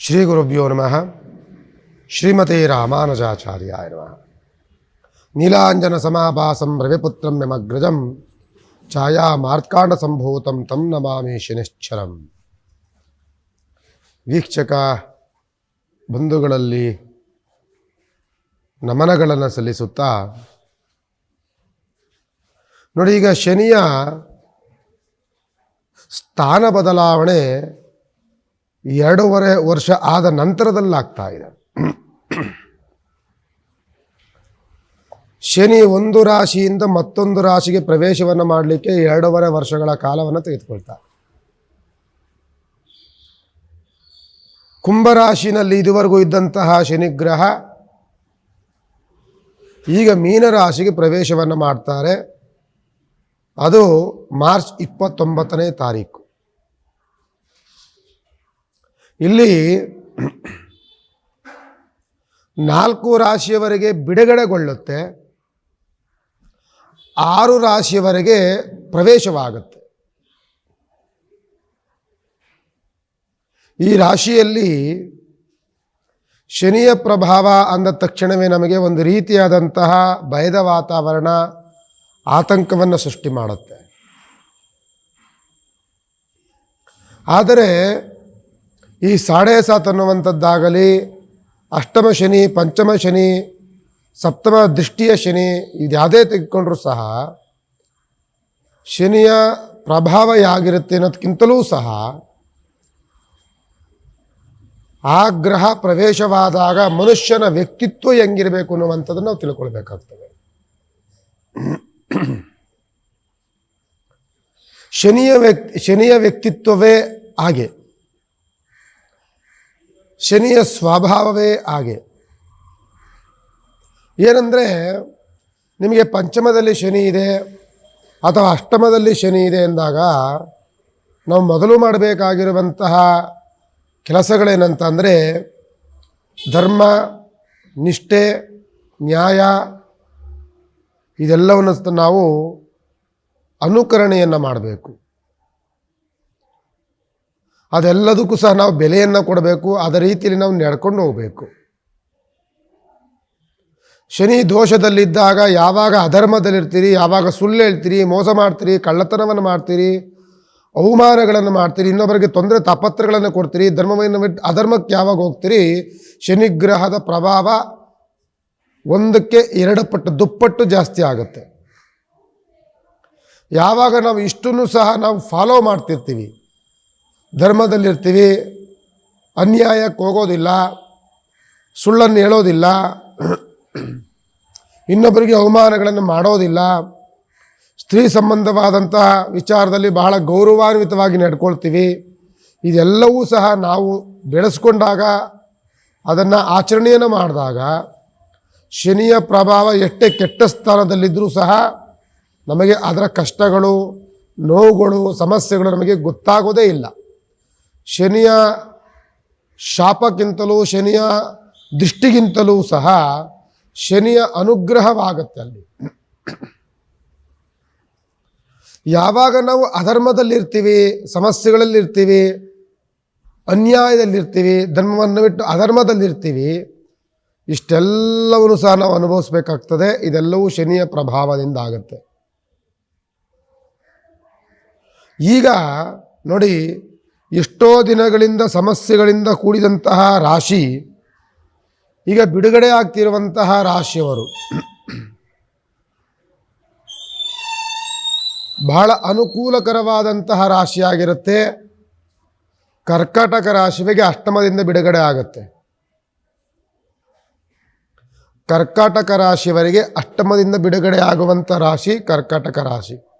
ಶ್ರೀ ಗುರುಭ್ಯೋ ನಮಃ ಶ್ರೀಮತಿ ರಾಮಾನುಜಾಚಾರ್ಯಾಯ ನಮಃ ನೀಲಾಂಜನ ಸಮಾಭಾಸಂ ರವಿಪುತ್ರಂ ಯಮಗ್ರಜಂ ಛಾಯಾ ಮಾರ್ಕಾಂಡ ಸಂಭೂತಂ ತಂ ನಮಾಮಿ ಶನಿಶ್ಚರಂ ವೀಕ್ಷಕ ಬಂಧುಗಳಲ್ಲಿ ನಮನಗಳನ್ನು ಸಲ್ಲಿಸುತ್ತಾ ನೋಡಿ ಈಗ ಶನಿಯ ಸ್ಥಾನ ಬದಲಾವಣೆ ಎರಡೂವರೆ ವರ್ಷ ಆದ ನಂತರದಲ್ಲಾಗ್ತಾ ಇದೆ. ಶನಿ ಒಂದು ರಾಶಿಯಿಂದ ಮತ್ತೊಂದು ರಾಶಿಗೆ ಪ್ರವೇಶವನ್ನು ಮಾಡಲಿಕ್ಕೆ ಎರಡೂವರೆ ವರ್ಷಗಳ ಕಾಲವನ್ನು ತೆಗೆದುಕೊಳ್ತಾರೆ. ಕುಂಭರಾಶಿನಲ್ಲಿ ಇದುವರೆಗೂ ಇದ್ದಂತಹ ಶನಿಗ್ರಹ ಈಗ ಮೀನರಾಶಿಗೆ ಪ್ರವೇಶವನ್ನು ಮಾಡ್ತಾರೆ. ಅದು ಮಾರ್ಚ್ ಇಪ್ಪತ್ತೊಂಬತ್ತನೇ ತಾರೀಕು. ಇಲ್ಲಿ ನಾಲ್ಕು ರಾಶಿಯವರೆಗೆ ಬಿಡುಗಡೆಗೊಳ್ಳುತ್ತೆ, ಆರು ರಾಶಿಯವರೆಗೆ ಪ್ರವೇಶವಾಗುತ್ತೆ. ಈ ರಾಶಿಯಲ್ಲಿ ಶನಿಯ ಪ್ರಭಾವ ಅಂದ ತಕ್ಷಣವೇ ನಮಗೆ ಒಂದು ರೀತಿಯಾದಂತಹ ಭಯದ ವಾತಾವರಣ ಆತಂಕವನ್ನು ಸೃಷ್ಟಿ ಮಾಡುತ್ತೆ. ಆದರೆ ಈ ಸಾಡೆ ಸಾತ್ ಅನ್ನುವಂಥದ್ದಾಗಲಿ ಅಷ್ಟಮ ಶನಿ, ಪಂಚಮ ಶನಿ, ಸಪ್ತಮ ದೃಷ್ಟಿಯ ಶನಿ ಇದ್ಯಾವುದೇ ತೆಗೆದುಕೊಂಡ್ರೂ ಸಹ ಶನಿಯ ಪ್ರಭಾವ ಯಾಗಿರುತ್ತೆ ಅನ್ನೋದಕ್ಕಿಂತಲೂ ಸಹ ಆ ಗ್ರಹ ಪ್ರವೇಶವಾದಾಗ ಮನುಷ್ಯನ ವ್ಯಕ್ತಿತ್ವ ಹೆಂಗಿರಬೇಕು ಅನ್ನುವಂಥದ್ದನ್ನು ನಾವು ತಿಳ್ಕೊಳ್ಬೇಕಾಗ್ತದೆ. ಶನಿಯ ವ್ಯಕ್ತಿ, ಶನಿಯ ವ್ಯಕ್ತಿತ್ವವೇ ಹಾಗೆ. ಶನಿಯ ಸ್ವಭಾವವೇ ಹಾಗೆ. ಏನಂದರೆ, ನಿಮಗೆ ಪಂಚಮದಲ್ಲಿ ಶನಿ ಇದೆ, ಅಥವಾ ಅಷ್ಟಮದಲ್ಲಿ ಶನಿ ಇದೆ ಎಂದಾಗ, ನಾವು ಮೊದಲು ಮಾಡಬೇಕಾಗಿರುವಂತಹ ಕೆಲಸಗಳೇನಂತಂದರೆ ಧರ್ಮ, ನಿಷ್ಠೆ, ನ್ಯಾಯ ಇದೆಲ್ಲವನ್ನು ನಾವು ಅನುಕರಣೆಯನ್ನು ಮಾಡಬೇಕು. ಅದೆಲ್ಲದಕ್ಕೂ ಸಹ ನಾವು ಬೆಲೆಯನ್ನು ಕೊಡಬೇಕು, ಅದೇ ರೀತಿಯಲ್ಲಿ ನಾವು ನಡ್ಕೊಂಡು ಹೋಗಬೇಕು. ಶನಿ ದೋಷದಲ್ಲಿದ್ದಾಗ ಯಾವಾಗ ಅಧರ್ಮದಲ್ಲಿರ್ತೀರಿ, ಯಾವಾಗ ಸುಳ್ಳು ಹೇಳ್ತೀರಿ, ಮೋಸ ಮಾಡ್ತೀರಿ, ಕಳ್ಳತನವನ್ನು ಮಾಡ್ತೀರಿ, ಅವಮಾನಗಳನ್ನು ಮಾಡ್ತೀರಿ, ಇನ್ನೊಬ್ಬರಿಗೆ ತೊಂದರೆ ತಾಪತ್ರಗಳನ್ನು ಕೊಡ್ತೀರಿ, ಧರ್ಮವನ್ನು ಬಿಟ್ಟು ಅಧರ್ಮಕ್ಕೆ ಯಾವಾಗ ಹೋಗ್ತೀರಿ ಶನಿಗ್ರಹದ ಪ್ರಭಾವ ಒಂದಕ್ಕೆ ಎರಡು ಪಟ್ಟು, ದುಪ್ಪಟ್ಟು ಜಾಸ್ತಿ ಆಗುತ್ತೆ. ಯಾವಾಗ ನಾವು ಇಷ್ಟನ್ನು ಸಹ ನಾವು ಫಾಲೋ ಮಾಡ್ತಿರ್ತೀವಿ. ಧರ್ಮದಲ್ಲಿರ್ತೀವಿ, ಅನ್ಯಾಯಕ್ಕೆ ಹೋಗೋದಿಲ್ಲ, ಸುಳ್ಳನ್ನು ಹೇಳೋದಿಲ್ಲ, ಇನ್ನೊಬ್ಬರಿಗೆ ಅವಮಾನಗಳನ್ನು ಮಾಡೋದಿಲ್ಲ. ಸ್ತ್ರೀ ಸಂಬಂಧವಾದಂತಹ ವಿಚಾರದಲ್ಲಿ ಬಹಳ ಗೌರವಾನ್ವಿತವಾಗಿ ನಡ್ಕೊಳ್ತೀವಿ. ಇದೆಲ್ಲವೂ ಸಹ ನಾವು ಬೆಳೆಸ್ಕೊಂಡಾಗ, ಅದನ್ನು ಆಚರಣೆಯನ್ನು ಮಾಡಿದಾಗ, ಶನಿಯ ಪ್ರಭಾವ ಎಷ್ಟೇ ಕೆಟ್ಟ ಸ್ಥಾನದಲ್ಲಿದ್ದರೂ ಸಹ ನಮಗೆ ಅದರ ಕಷ್ಟಗಳು, ನೋವುಗಳು, ಸಮಸ್ಯೆಗಳು ನಮಗೆ ಗೊತ್ತಾಗೋದೇ ಇಲ್ಲ. ಶನಿಯ ಶಾಪಕ್ಕಿಂತಲೂ, ಶನಿಯ ದೃಷ್ಟಿಗಿಂತಲೂ ಸಹ ಶನಿಯ ಅನುಗ್ರಹವಾಗತ್ತೆ ಅಲ್ಲಿ. ಯಾವಾಗ ನಾವು ಅಧರ್ಮದಲ್ಲಿರ್ತೀವಿ, ಸಮಸ್ಯೆಗಳಲ್ಲಿರ್ತೀವಿ, ಅನ್ಯಾಯದಲ್ಲಿರ್ತೀವಿ, ಧರ್ಮವನ್ನು ಬಿಟ್ಟು ಅಧರ್ಮದಲ್ಲಿರ್ತೀವಿ, ಇಷ್ಟೆಲ್ಲವನ್ನು ಸಹ ನಾವು ಅನುಭವಿಸ್ಬೇಕಾಗ್ತದೆ. ಇದೆಲ್ಲವೂ ಶನಿಯ ಪ್ರಭಾವದಿಂದ ಆಗುತ್ತೆ. ಈಗ ನೋಡಿ ಎಷ್ಟೋ ದಿನಗಳಿಂದ ಸಮಸ್ಯೆಗಳಿಂದ ಕೂಡಿದಂತಹ ರಾಶಿ, ಈಗ ಬಿಡುಗಡೆ ಆಗ್ತಿರುವಂತಹ ರಾಶಿಯವರು. ಬಹಳ ಅನುಕೂಲಕರವಾದಂತಹ ರಾಶಿಯಾಗಿರುತ್ತೆ. ಕರ್ಕಾಟಕ ರಾಶಿಗೆ ಅಷ್ಟಮದಿಂದ ಬಿಡುಗಡೆ ಆಗುತ್ತೆ. ಕರ್ಕಾಟಕ ರಾಶಿಯವರಿಗೆ ಅಷ್ಟಮದಿಂದ ಬಿಡುಗಡೆ ಆಗುವಂಥ ರಾಶಿ ಕರ್ಕಾಟಕ ರಾಶಿ.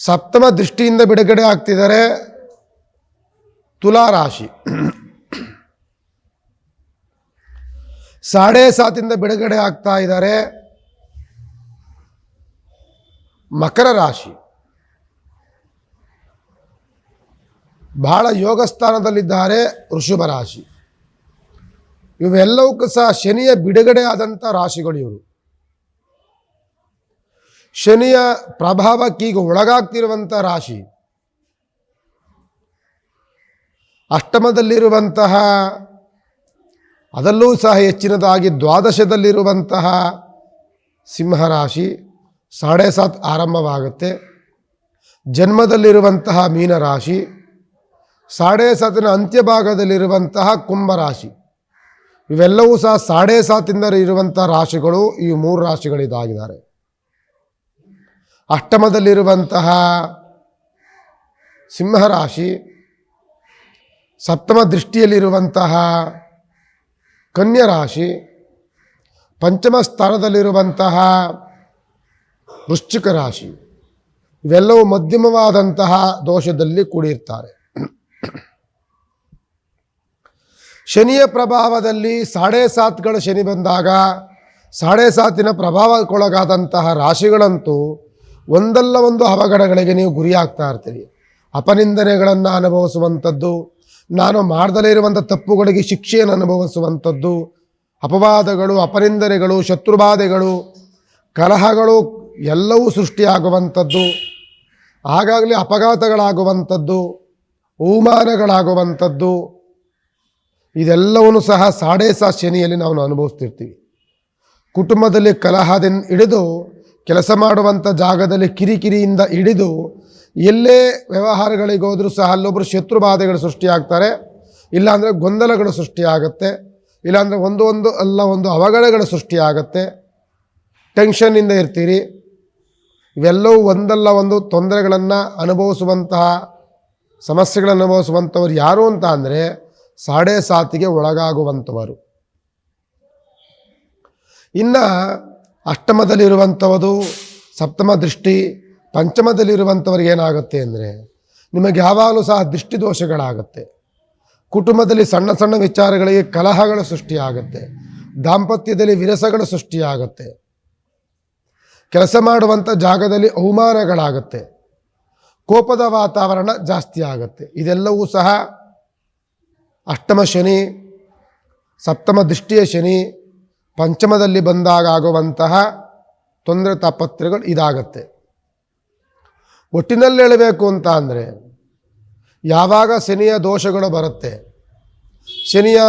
ಸಪ್ತಮ ದೃಷ್ಟಿಯಿಂದ ಬಿಡುಗಡೆ ಆಗ್ತಿದ್ದಾರೆ ತುಲಾ ರಾಶಿ ಸಾಡೆ ಸಾತಿಂದ ಬಿಡುಗಡೆ ಆಗ್ತಾ ಇದ್ದಾರೆ ಮಕರ ರಾಶಿ. ಬಹಳ ಯೋಗ ಸ್ಥಾನದಲ್ಲಿದ್ದಾರೆ ವೃಷಭ ರಾಶಿ. ಇವೆಲ್ಲವಕ್ಕೂ ಸಹ ಶನಿಯ ಬಿಡುಗಡೆ ಆದಂಥ ರಾಶಿಗಳು ಇವರು. ಶನಿಯ ಪ್ರಭಾವಕ್ಕೀಗ ಒಳಗಾಗ್ತಿರುವಂಥ ರಾಶಿ, ಅಷ್ಟಮದಲ್ಲಿರುವಂತಹ, ಅದಲ್ಲೂ ಸಹ ಹೆಚ್ಚಿನದಾಗಿ ದ್ವಾದಶದಲ್ಲಿರುವಂತಹ ಸಿಂಹರಾಶಿ ಸಾಡೆ ಸಾತ್ ಆರಂಭವಾಗುತ್ತೆ. ಜನ್ಮದಲ್ಲಿರುವಂತಹ ಮೀನರಾಶಿ ಸಾಡೆ ಸಾತಿನ ಅಂತ್ಯಭಾಗದಲ್ಲಿರುವಂತಹ ಕುಂಭರಾಶಿ ಇವೆಲ್ಲವೂ ಸಹ ಸಾಡೆ ಸಾತಿಂದ ಇರುವಂಥ ರಾಶಿಗಳು ಈ ಮೂರು ರಾಶಿಗಳಿದಾಗಿದ್ದಾರೆ ಅಷ್ಟಮದಲ್ಲಿರುವಂತಹ ಸಿಂಹರಾಶಿ ಸಪ್ತಮ ದೃಷ್ಟಿಯಲ್ಲಿರುವಂತಹ ಕನ್ಯರಾಶಿ ಪಂಚಮ ಸ್ಥಾನದಲ್ಲಿರುವಂತಹ ವೃಶ್ಚಿಕ ರಾಶಿ ಇವೆಲ್ಲವೂ ಮಧ್ಯಮವಾದಂತಹ ದೋಷದಲ್ಲಿ ಕೂಡಿರ್ತಾರೆ. ಶನಿಯ ಪ್ರಭಾವದಲ್ಲಿ ಸಾಡೆ ಸಾತ್ಗಳ ಶನಿ ಬಂದಾಗ ಸಾಡೆ ಸಾತಿನ ಪ್ರಭಾವಕ್ಕೊಳಗಾದಂತಹ ರಾಶಿಗಳಂತೂ ಒಂದಲ್ಲ ಒಂದು ಅವಘಡಗಳಿಗೆ ನೀವು ಗುರಿಯಾಗ್ತಾ ಇರ್ತೀರಿ. ಅಪನಿಂದನೆಗಳನ್ನು ಅನುಭವಿಸುವಂಥದ್ದು, ನಾನು ಮಾಡದಲೇ ಇರುವಂಥ ತಪ್ಪುಗಳಿಗೆ ಶಿಕ್ಷೆಯನ್ನು ಅನುಭವಿಸುವಂಥದ್ದು, ಅಪವಾದಗಳು, ಅಪನಿಂದನೆಗಳು, ಶತ್ರುಬಾಧೆಗಳು, ಕಲಹಗಳು ಎಲ್ಲವೂ ಸೃಷ್ಟಿಯಾಗುವಂಥದ್ದು ಆಗಾಗಲೇ ಅಪಘಾತಗಳಾಗುವಂಥದ್ದು, ಅವಮಾನಗಳಾಗುವಂಥದ್ದು, ಇದೆಲ್ಲವನ್ನು ಸಹ ಸಾಡೆ ಸಾ ಶನಿಯಲ್ಲಿ ನಾವು ಅನುಭವಿಸ್ತಿರ್ತೀವಿ. ಕುಟುಂಬದಲ್ಲಿ ಕಲಹದಿಂದ ಹಿಡಿದು ಕೆಲಸ ಮಾಡುವಂಥ ಜಾಗದಲ್ಲಿ ಕಿರಿಕಿರಿಯಿಂದ ಹಿಡಿದು ಎಲ್ಲೇ ವ್ಯವಹಾರಗಳಿಗೆ ಹೋದರೂ ಸಹ ಅಲ್ಲೊಬ್ಬರು ಶತ್ರು ಬಾಧೆಗಳು ಸೃಷ್ಟಿಯಾಗ್ತಾರೆ. ಇಲ್ಲಾಂದರೆ ಗೊಂದಲಗಳು ಸೃಷ್ಟಿಯಾಗುತ್ತೆ. ಇಲ್ಲಾಂದರೆ ಒಂದು ಒಂದು ಅಲ್ಲ ಒಂದು ಅವಘಡಗಳು ಸೃಷ್ಟಿಯಾಗುತ್ತೆ. ಟೆನ್ಷನ್ನಿಂದ ಇರ್ತೀರಿ. ಇವೆಲ್ಲವೂ ಒಂದಲ್ಲ ಒಂದು ತೊಂದರೆಗಳನ್ನು ಅನುಭವಿಸುವಂತಹ, ಸಮಸ್ಯೆಗಳನ್ನು ಅನುಭವಿಸುವಂಥವ್ರು ಯಾರು ಅಂತ ಅಂದರೆ ಸಾಡೆ ಸಾತಿಗೆ ಒಳಗಾಗುವಂಥವರು. ಇನ್ನು ಅಷ್ಟಮದಲ್ಲಿರುವಂಥವುದು ಸಪ್ತಮ ದೃಷ್ಟಿ, ಪಂಚಮದಲ್ಲಿರುವಂಥವ್ರಿಗೆ ಏನಾಗುತ್ತೆ ಅಂದರೆ ನಿಮಗೆ ಯಾವಾಗಲೂ ಸಹ ದೃಷ್ಟಿ ದೋಷಗಳಾಗುತ್ತೆ ಕುಟುಂಬದಲ್ಲಿ ಸಣ್ಣ ಸಣ್ಣ ವಿಚಾರಗಳಿಗೆ ಕಲಹಗಳ ಸೃಷ್ಟಿಯಾಗುತ್ತೆ. ದಾಂಪತ್ಯದಲ್ಲಿ ವಿರಸಗಳ ಸೃಷ್ಟಿಯಾಗುತ್ತೆ. ಕೆಲಸ ಮಾಡುವಂಥ ಜಾಗದಲ್ಲಿ ಅವಮಾನಗಳಾಗುತ್ತೆ. ಕೋಪದ ವಾತಾವರಣ ಜಾಸ್ತಿ ಆಗುತ್ತೆ. ಇದೆಲ್ಲವೂ ಸಹ ಅಷ್ಟಮ ಶನಿ, ಸಪ್ತಮ ದೃಷ್ಟಿಯ ಶನಿ ಪಂಚಮದಲ್ಲಿ ಬಂದಾಗ ಆಗುವಂತಹ ತೊಂದರೆ ತಾಪತ್ರಗಳು ಇದಾಗತ್ತೆ. ಒಟ್ಟಿನಲ್ಲಿ ಹೇಳಬೇಕು ಅಂತ ಅಂದರೆ, ಯಾವಾಗ ಶನಿಯ ದೋಷಗಳು ಬರುತ್ತೆ, ಶನಿಯ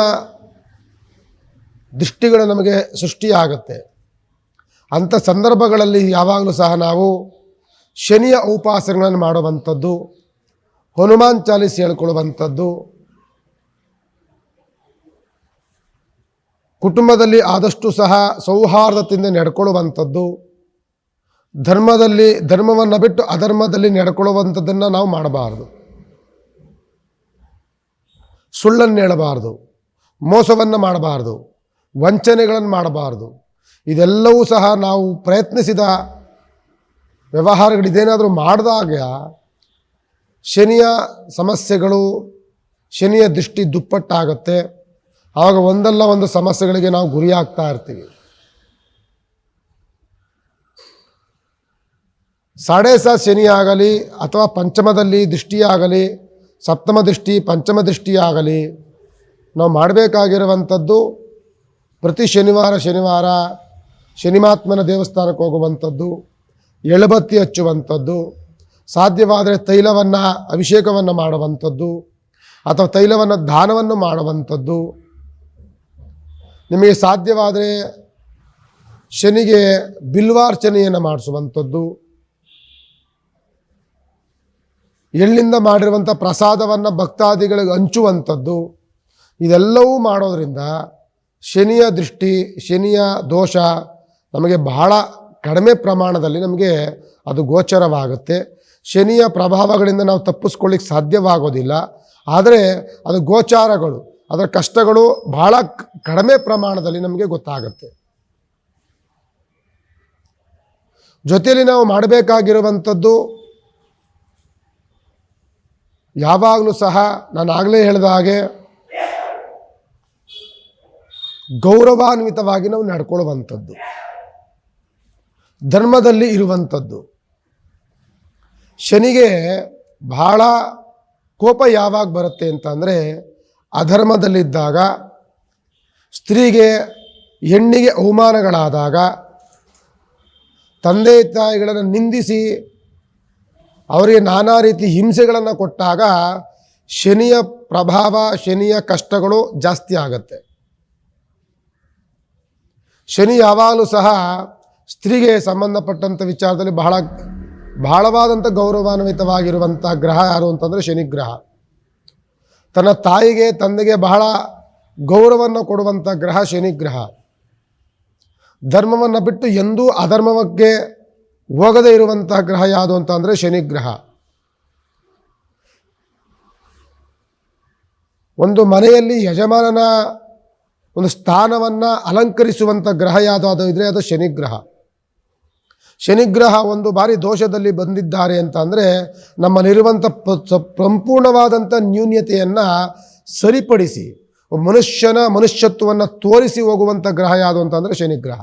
ದೃಷ್ಟಿಗಳು ನಮಗೆ ಸೃಷ್ಟಿಯಾಗುತ್ತೆ. ಅಂಥ ಸಂದರ್ಭಗಳಲ್ಲಿ ಯಾವಾಗಲೂ ಸಹ ನಾವು ಶನಿಯ ಉಪಾಸನೆಗಳನ್ನು ಮಾಡುವಂಥದ್ದು, ಹನುಮಾನ್ ಚಾಲಿಸ್ ಹೇಳ್ಕೊಳ್ಳುವಂಥದ್ದು ಕುಟುಂಬದಲ್ಲಿ ಆದಷ್ಟು ಸಹ ಸೌಹಾರ್ದತೆಯಿಂದ ನಡ್ಕೊಳ್ಳುವಂಥದ್ದು, ಧರ್ಮದಲ್ಲಿ, ಧರ್ಮವನ್ನು ಬಿಟ್ಟು ಅಧರ್ಮದಲ್ಲಿ ನಡ್ಕೊಳ್ಳುವಂಥದ್ದನ್ನು ನಾವು ಮಾಡಬಾರ್ದು. ಸುಳ್ಳನ್ನು ಹೇಳಬಾರ್ದು, ಮೋಸವನ್ನು ಮಾಡಬಾರ್ದು, ವಂಚನೆಗಳನ್ನು ಮಾಡಬಾರ್ದು. ಇದೆಲ್ಲವೂ ಸಹ ನಾವು ಪ್ರಯತ್ನಿಸಿದ ವ್ಯವಹಾರಗಳು ಇದೇನಾದರೂ ಮಾಡಿದಾಗ ಶನಿಯ ಸಮಸ್ಯೆಗಳು, ಶನಿಯ ದೃಷ್ಟಿ ದುಪ್ಪಟ್ಟಾಗುತ್ತೆ. ಆವಾಗ ಒಂದಲ್ಲ ಒಂದು ಸಮಸ್ಯೆಗಳಿಗೆ ನಾವು ಗುರಿಯಾಗ್ತಾ ಇರ್ತೀವಿ. ಸಾಡೆ ಸಾ ಶನಿ ಆಗಲಿ ಅಥವಾ ಪಂಚಮದಲ್ಲಿ ದೃಷ್ಟಿಯಾಗಲಿ, ಸಪ್ತಮ ದೃಷ್ಟಿ, ಪಂಚಮ ದೃಷ್ಟಿಯಾಗಲಿ, ನಾವು ಮಾಡಬೇಕಾಗಿರುವಂಥದ್ದು ಪ್ರತಿ ಶನಿವಾರ ಶನಿವಾರ ಶನಿಮಾತ್ಮನ ದೇವಸ್ಥಾನಕ್ಕೆ ಹೋಗುವಂಥದ್ದು, ಎಳಬತ್ತಿ ಹಚ್ಚುವಂಥದ್ದು, ಸಾಧ್ಯವಾದರೆ ತೈಲವನ್ನು ಅಭಿಷೇಕವನ್ನು ಮಾಡುವಂಥದ್ದು ಅಥವಾ ತೈಲವನ್ನು ದಾನವನ್ನು ಮಾಡುವಂಥದ್ದು. ನಿಮಗೆ ಸಾಧ್ಯವಾದರೆ ಶನಿಗೆ ಬಿಲ್ವಾರ್ಚನೆಯನ್ನು ಮಾಡಿಸುವಂಥದ್ದು. ಎಳ್ಳಿಂದ ಮಾಡಿರುವಂಥ ಪ್ರಸಾದವನ್ನು ಭಕ್ತಾದಿಗಳಿಗೆ ಹಂಚುವಂಥದ್ದು. ಇದೆಲ್ಲವೂ ಮಾಡೋದರಿಂದ ಶನಿಯ ದೃಷ್ಟಿ, ಶನಿಯ ದೋಷ ನಮಗೆ ಬಹಳ ಕಡಿಮೆ ಪ್ರಮಾಣದಲ್ಲಿ ನಮಗೆ ಅದು ಗೋಚರವಾಗುತ್ತೆ. ಶನಿಯ ಪ್ರಭಾವಗಳಿಂದ ನಾವು ತಪ್ಪಿಸ್ಕೊಳ್ಳಿಕ್ಕೆ ಸಾಧ್ಯವಾಗೋದಿಲ್ಲ. ಆದರೆ ಅದು ಗೋಚಾರಗಳು. ಅದರ ಕಷ್ಟಗಳು ಬಹಳ ಕಡಿಮೆ ಪ್ರಮಾಣದಲ್ಲಿ ನಮಗೆ ಗೊತ್ತಾಗುತ್ತೆ. ಜೊತೆಯಲ್ಲಿ ನಾವು ಮಾಡಬೇಕಾಗಿರುವಂಥದ್ದು ಯಾವಾಗಲೂ ಸಹ ನಾನು ಆಗಲೇ ಹೇಳಿದ ಹಾಗೆ ಗೌರವಾನ್ವಿತವಾಗಿ ನಾವು ನಡ್ಕೊಳ್ಳುವಂಥದ್ದು. ಧರ್ಮದಲ್ಲಿ ಇರುವಂಥದ್ದು. ಶನಿಗೆ ಬಹಳ ಕೋಪ ಯಾವಾಗ ಬರುತ್ತೆ ಅಂತಂದರೆ ಅಧರ್ಮದಲ್ಲಿದ್ದಾಗ, ಸ್ತ್ರೀಗೆ ಹೆಣ್ಣಿಗೆ ಅವಮಾನಗಳಾದಾಗ, ತಂದೆ ತಾಯಿಗಳನ್ನು ನಿಂದಿಸಿ ಅವರಿಗೆ ನಾನಾ ರೀತಿ ಹಿಂಸೆಗಳನ್ನು ಕೊಟ್ಟಾಗ ಶನಿಯ ಪ್ರಭಾವ, ಶನಿಯ ಕಷ್ಟಗಳು ಜಾಸ್ತಿ ಆಗತ್ತೆ. ಶನಿ ಯಾವಾಗಲೂ ಸಹ ಸ್ತ್ರೀಗೆ ಸಂಬಂಧಪಟ್ಟಂಥ ವಿಚಾರದಲ್ಲಿ ಬಹಳ, ಬಹಳವಾದಂಥ ಗೌರವಾನ್ವಿತವಾಗಿರುವಂಥ ಗ್ರಹ ಯಾರು ಅಂತಂದರೆ ಶನಿ ಗ್ರಹ ತನ್ನ ತಾಯಿಗೆ, ತಂದೆಗೆ ಬಹಳ ಗೌರವವನ್ನು ಕೊಡುವಂಥ ಗ್ರಹ ಶನಿಗ್ರಹ. ಧರ್ಮವನ್ನು ಬಿಟ್ಟು ಎಂದೂ ಅಧರ್ಮಕ್ಕೆ ಹೋಗದೇ ಇರುವಂತಹ ಗ್ರಹ ಯಾವುದು ಅಂತ ಅಂದರೆ ಶನಿಗ್ರಹ. ಒಂದು ಮನೆಯಲ್ಲಿ ಯಜಮಾನನ ಒಂದು ಸ್ಥಾನವನ್ನು ಅಲಂಕರಿಸುವಂಥ ಗ್ರಹ ಯಾವುದಾದ್ರು ಇದ್ರೆ ಅದು ಶನಿಗ್ರಹ. ಶನಿಗ್ರಹ ಒಂದು ಬಾರಿ ದೋಷದಲ್ಲಿ ಬಂದಿದ್ದಾರೆ ಅಂತ ಅಂದರೆ ನಮ್ಮಲ್ಲಿರುವಂಥ ಸಂಪೂರ್ಣವಾದಂಥ ನ್ಯೂನ್ಯತೆಯನ್ನು ಸರಿಪಡಿಸಿ, ಮನುಷ್ಯನ ಮನುಷ್ಯತ್ವವನ್ನು ತೋರಿಸಿ ಹೋಗುವಂಥ ಗ್ರಹ ಯಾವುದು ಅಂತಂದರೆ ಶನಿಗ್ರಹ.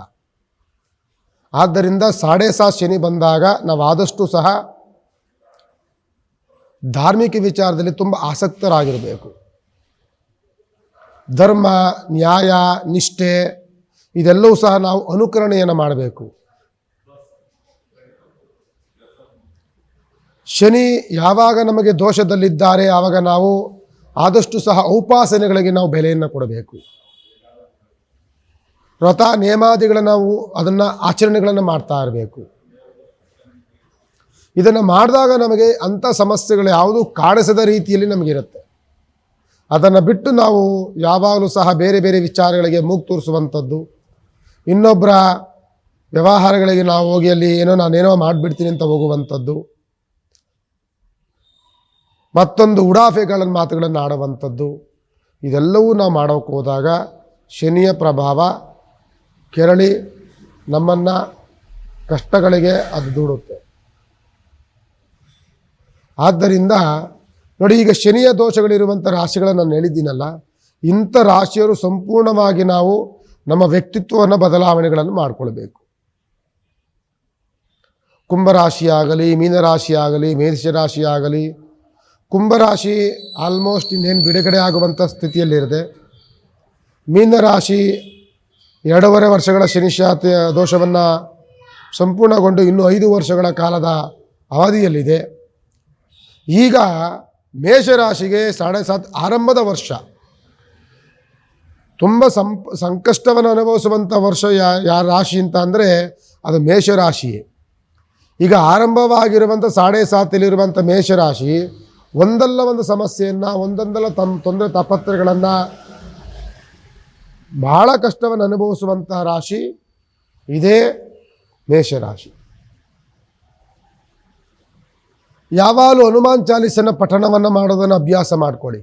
ಆದ್ದರಿಂದ ಸಾಡೆ ಸಾ ಶನಿ ಬಂದಾಗ ನಾವು ಆದಷ್ಟು ಸಹ ಧಾರ್ಮಿಕ ವಿಚಾರದಲ್ಲಿ ತುಂಬ ಆಸಕ್ತರಾಗಿರಬೇಕು. ಧರ್ಮ, ನ್ಯಾಯ, ನಿಷ್ಠೆ, ಇದೆಲ್ಲವೂ ಸಹ ನಾವು ಅನುಕರಣೆಯನ್ನು ಮಾಡಬೇಕು. ಶನಿ ಯಾವಾಗ ನಮಗೆ ದೋಷದಲ್ಲಿದ್ದಾರೆ, ಆವಾಗ ನಾವು ಆದಷ್ಟು ಸಹ ಔಪಾಸನೆಗಳಿಗೆ ನಾವು ಬೆಲೆಯನ್ನು ಕೊಡಬೇಕು. ವ್ರತ ನೇಮಾದಿಗಳನ್ನು ನಾವು ಅದನ್ನು ಆಚರಣೆಗಳನ್ನು ಮಾಡ್ತಾ ಇರಬೇಕು. ಇದನ್ನು ಮಾಡಿದಾಗ ನಮಗೆ ಅಂಥ ಸಮಸ್ಯೆಗಳು ಯಾವುದು ಕಾಣಿಸದ ರೀತಿಯಲ್ಲಿ ನಮಗಿರುತ್ತೆ ಅದನ್ನು ಬಿಟ್ಟು ನಾವು ಯಾವಾಗಲೂ ಸಹ ಬೇರೆ ಬೇರೆ ವಿಚಾರಗಳಿಗೆ ಮೂಗು ತೋರಿಸುವಂಥದ್ದು. ಇನ್ನೊಬ್ಬರ ವ್ಯವಹಾರಗಳಿಗೆ ನಾವು ಹೋಗಿ ಅಲ್ಲಿ ಏನೋ ನಾನೇನೋ ಮಾಡಿಬಿಡ್ತೀನಿ ಅಂತ ಹೋಗುವಂಥದ್ದು. ಮತ್ತೊಂದು ಉಡಾಫೆಗಳ ಮಾತುಗಳನ್ನು ಆಡುವಂಥದ್ದು. ಇದೆಲ್ಲವೂ ನಾವು ಮಾಡೋಕ್ಕೆ ಹೋದಾಗ ಶನಿಯ ಪ್ರಭಾವ ಕೆರಳಿ ನಮ್ಮನ್ನು ಕಷ್ಟಗಳಿಗೆ ಅದು ದೂಡುತ್ತೆ. ಆದ್ದರಿಂದ ನೋಡಿ ಈಗ ಶನಿಯ ದೋಷಗಳಿರುವಂಥ ರಾಶಿಗಳನ್ನು ನಾನು ಹೇಳಿದ್ದೀನಲ್ಲ, ಇಂಥ ರಾಶಿಯರು ಸಂಪೂರ್ಣವಾಗಿ ನಾವು ನಮ್ಮ ವ್ಯಕ್ತಿತ್ವವನ್ನು ಬದಲಾವಣೆಗಳನ್ನು ಮಾಡಿಕೊಳ್ಬೇಕು. ಕುಂಭರಾಶಿಯಾಗಲಿ, ಮೀನರಾಶಿಯಾಗಲಿ, ಮೇಷರಾಶಿಯಾಗಲಿ ಕುಂಭರಾಶಿ ಆಲ್ಮೋಸ್ಟ್ ಇನ್ನೇನು ಬಿಡುಗಡೆ ಆಗುವಂಥ ಸ್ಥಿತಿಯಲ್ಲಿರದೆ, ಮೀನರಾಶಿ ಎರಡೂವರೆ ವರ್ಷಗಳ ಶನಿಶಾತ ದೋಷವನ್ನು ಸಂಪೂರ್ಣಗೊಂಡು ಇನ್ನೂ ಐದು ವರ್ಷಗಳ ಕಾಲದ ಅವಧಿಯಲ್ಲಿದೆ. ಈಗ ಮೇಷರಾಶಿಗೆ ಸಾಡೆ ಸಾತ್ ಆರಂಭದ ವರ್ಷ. ತುಂಬ ಸಂಪ್, ಸಂಕಷ್ಟವನ್ನು ಅನುಭವಿಸುವಂಥ ವರ್ಷ ಯಾ ಯಾರ ರಾಶಿ ಅಂತ ಅಂದರೆ ಅದು ಮೇಷರಾಶಿಯೇ. ಈಗ ಆರಂಭವಾಗಿರುವಂಥ ಸಾಡೆ ಸಾತಲ್ಲಿರುವಂಥ ಮೇಷರಾಶಿ ಒಂದಲ್ಲ ಒಂದು ಸಮಸ್ಯೆಯನ್ನು, ಒಂದೊಂದಲ್ಲ ತಮ್ಮ ತೊಂದರೆ ತಾಪತ್ರಗಳನ್ನು ಬಹಳ ಕಷ್ಟವನ್ನು ಅನುಭವಿಸುವಂತಹ ರಾಶಿ ಇದೇ ಮೇಷರಾಶಿ ಯಾವಾಗಲೂ ಹನುಮಾನ್ ಚಾಲಿಸನ ಪಠಣವನ್ನು ಮಾಡೋದನ್ನು ಅಭ್ಯಾಸ ಮಾಡಿಕೊಳ್ಳಿ.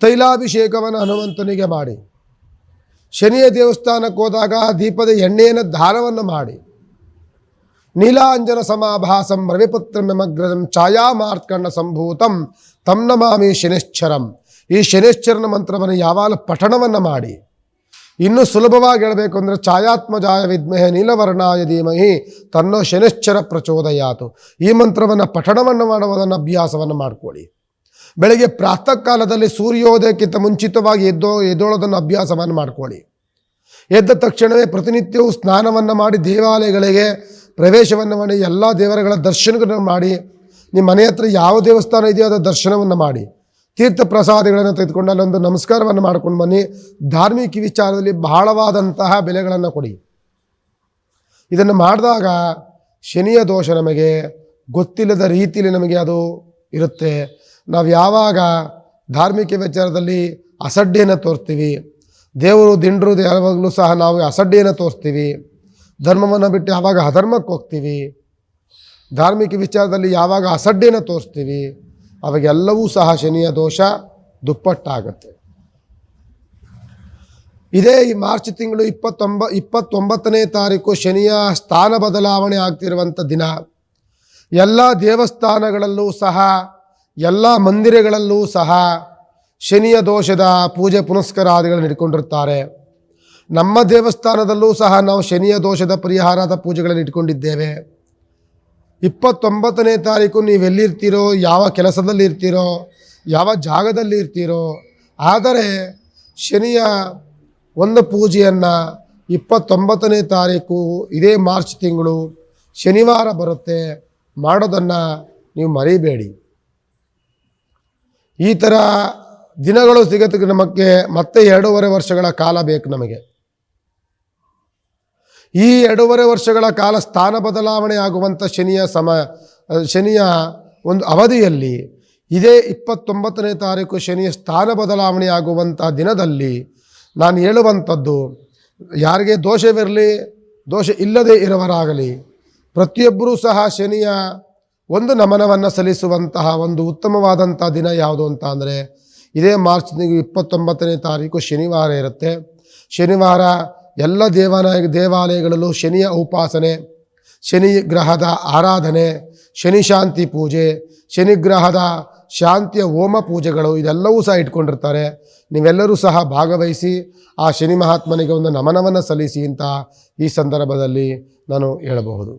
ತೈಲಾಭಿಷೇಕವನ್ನು ಹನುಮಂತನಿಗೆ ಮಾಡಿ. ಶನಿಯ ದೇವಸ್ಥಾನಕ್ಕೆ ಹೋದಾಗ ದೀಪದ ಎಣ್ಣೆಯನ್ನು ದಾನವನ್ನು ಮಾಡಿ. ನೀಲಾಂಜನ ಸಮಾಭಾಸಂ ಛಾಯಾ ಛಾಯಾಮಾರ್ಕಂಡ ಸಂಭೂತಂ, ತಂ ನಮಾಮಿ ಶನಿಶ್ಚರಂ. ಈ ಶನಿಶ್ಚರನ ಮಂತ್ರವನ್ನು ಯಾವಾಗಲೂ ಪಠಣವನ್ನು ಮಾಡಿ? ಇನ್ನೂ ಸುಲಭವಾಗಿ ಹೇಳಬೇಕು ಅಂದರೆ ಛಾಯಾತ್ಮಜಾಯ ವಿದ್ಮಹೆ ನೀಲವರ್ಣಾಯ ಧೀಮಹಿ ತನ್ನೋ ಶನಿಶ್ಚರ ಪ್ರಚೋದಯಾತು. ಈ ಮಂತ್ರವನ್ನು ಪಠಣವನ್ನು ಮಾಡುವುದನ್ನು ಅಭ್ಯಾಸವನ್ನು ಮಾಡಿಕೊಳ್ಳಿ. ಬೆಳಗ್ಗೆ ಪ್ರಾತಃ ಕಾಲದಲ್ಲಿ ಸೂರ್ಯೋದಯಕ್ಕಿಂತ ಮುಂಚಿತವಾಗಿ ಎದ್ದೋ ಎದ್ದೋಳೋದನ್ನು ಅಭ್ಯಾಸವನ್ನು ಮಾಡಿಕೊಳ್ಳಿ. ಎದ್ದ ತಕ್ಷಣವೇ ಪ್ರತಿನಿತ್ಯವೂ ಸ್ನಾನವನ್ನು ಮಾಡಿ ದೇವಾಲಯಗಳಿಗೆ ಪ್ರವೇಶವನ್ನು ಮಾಡಿ ಎಲ್ಲ ದೇವರುಗಳ ದರ್ಶನಗಳನ್ನು ಮಾಡಿ, ನಿಮ್ಮ ಮನೆ ಹತ್ರ ಯಾವ ದೇವಸ್ಥಾನ ಇದೆಯೋ ಅದರ ದರ್ಶನವನ್ನು ಮಾಡಿ. ತೀರ್ಥ ಪ್ರಸಾದಗಳನ್ನು ತೆಗೆದುಕೊಂಡು ಅಲ್ಲೊಂದು ನಮಸ್ಕಾರವನ್ನು ಮಾಡ್ಕೊಂಡು ಬನ್ನಿ. ಧಾರ್ಮಿಕ ವಿಚಾರದಲ್ಲಿ ಬಹಳವಾದಂತಹ ಬೆಲೆಗಳನ್ನು ಕೊಡಿ. ಇದನ್ನು ಮಾಡಿದಾಗ ಶನಿಯ ದೋಷ ನಮಗೆ, ಗೊತ್ತಿಲ್ಲದ ರೀತಿಯಲ್ಲಿ ನಮಗೆ ಅದು ಇರುತ್ತೆ. ನಾವು ಯಾವಾಗ ಧಾರ್ಮಿಕ ವಿಚಾರದಲ್ಲಿ ಅಸಡ್ಡೆಯನ್ನು ತೋರಿಸ್ತೀವಿ ದೇವರು, ದಿಂಡ್ರು, ಯಾವಾಗಲೂ ಸಹ ನಾವು ಅಸಡ್ಡೆಯನ್ನು ತೋರಿಸ್ತೀವಿ ಧರ್ಮವನ್ನು ಬಿಟ್ಟು ಯಾವಾಗ ಅಧರ್ಮಕ್ಕೆ ಹೋಗ್ತೀವಿ? ಧಾರ್ಮಿಕ ವಿಚಾರದಲ್ಲಿ ಯಾವಾಗ ಅಸಡ್ಡೆಯನ್ನು ತೋರಿಸ್ತೀವಿ? ಅವಾಗೆಲ್ಲವೂ ಸಹ ಶನಿಯ ದೋಷ ದುಪ್ಪಟ್ಟಾಗತ್ತೆ. ಇದೇ ಈ ಮಾರ್ಚ್ ತಿಂಗಳು ಇಪ್ಪತ್ತೊಂಬ, ಇಪ್ಪತ್ತೊಂಬತ್ತನೇ ತಾರೀಕು ಶನಿಯ ಸ್ಥಾನ ಬದಲಾವಣೆ ಆಗ್ತಿರುವಂಥ ದಿನ. ಎಲ್ಲ ದೇವಸ್ಥಾನಗಳಲ್ಲೂ ಸಹ, ಎಲ್ಲ ಮಂದಿರಗಳಲ್ಲೂ ಸಹ ಶನಿಯ ದೋಷದ ಪೂಜೆ ಪುನಸ್ಕಾರಾದಿಗಳನ್ನು ಇಟ್ಕೊಂಡಿರ್ತಾರೆ ನಮ್ಮ ದೇವಸ್ಥಾನದಲ್ಲೂ ಸಹ ನಾವು ಶನಿಯ ದೋಷದ ಪರಿಹಾರದ ಪೂಜೆಗಳನ್ನು ಇಟ್ಕೊಂಡಿದ್ದೇವೆ. ಇಪ್ಪತ್ತೊಂಬತ್ತನೇ ತಾರೀಕು ನೀವೆಲ್ಲಿರ್ತೀರೋ ಯಾವ ಕೆಲಸದಲ್ಲಿ ಇರ್ತೀರೋ, ಯಾವ ಜಾಗದಲ್ಲಿ ಇರ್ತೀರೋ, ಆದರೆ ಶನಿಯ ಒಂದು ಪೂಜೆಯನ್ನು ಇಪ್ಪತ್ತೊಂಬತ್ತನೇ ತಾರೀಕು, ಇದೇ ಮಾರ್ಚ್ ತಿಂಗಳು ಶನಿವಾರ ಬರುತ್ತೆ. ಮಾಡೋದನ್ನು ನೀವು ಮರೀಬೇಡಿ. ಈ ಥರ ದಿನಗಳು ಸಿಗತ್ತೆ ನಮಗೆ, ಮತ್ತೆ ಎರಡೂವರೆ ವರ್ಷಗಳ ಕಾಲ ಬೇಕು ನಮಗೆ. ಈ ಎರಡೂವರೆ ವರ್ಷಗಳ ಕಾಲ ಸ್ಥಾನ ಬದಲಾವಣೆ ಆಗುವಂಥ ಶನಿಯ ಸಮ, ಶನಿಯ ಒಂದು ಅವಧಿಯಲ್ಲಿ, ಇದೇ ಇಪ್ಪತ್ತೊಂಬತ್ತನೇ ತಾರೀಕು ಶನಿಯ ಸ್ಥಾನ ಬದಲಾವಣೆ ಆಗುವಂಥ ದಿನದಲ್ಲಿ ನಾನು ಹೇಳುವಂಥದ್ದು, ಯಾರಿಗೆ ದೋಷವಿರಲಿ, ದೋಷ ಇಲ್ಲದೆ ಇರುವರಾಗಲಿ ಪ್ರತಿಯೊಬ್ಬರೂ ಸಹ ಶನಿಯ ಒಂದು ನಮನವನ್ನು ಸಲ್ಲಿಸುವಂತಹ ಒಂದು ಉತ್ತಮವಾದಂಥ ದಿನ ಯಾವುದು ಅಂತ ಅಂದರೆ, ಇದೇ ಮಾರ್ಚ್ ಇಪ್ಪತ್ತೊಂಬತ್ತನೇ ತಾರೀಕು ಶನಿವಾರ ಇರುತ್ತೆ. ಶನಿವಾರ ಎಲ್ಲ ದೇವಾಲಯ ದೇವಾಲಯಗಳಲ್ಲೂ ಶನಿಯ ಉಪಾಸನೆ, ಶನಿ ಗ್ರಹದ ಆರಾಧನೆ, ಶನಿ ಶಾಂತಿ ಪೂಜೆ ಶನಿಗ್ರಹದ ಶಾಂತಿಯ ಹೋಮ ಪೂಜೆಗಳು ಇದೆಲ್ಲವೂ ಸಹ ಇಟ್ಕೊಂಡಿರ್ತಾರೆ. ನೀವೆಲ್ಲರೂ ಸಹ ಭಾಗವಹಿಸಿ ಆ ಶನಿ ಮಹಾತ್ಮನಿಗೆ ಒಂದು ನಮನವನ್ನು ಸಲ್ಲಿಸಿ ಅಂತ ಈ ಸಂದರ್ಭದಲ್ಲಿ ನಾನು ಹೇಳಬಹುದು.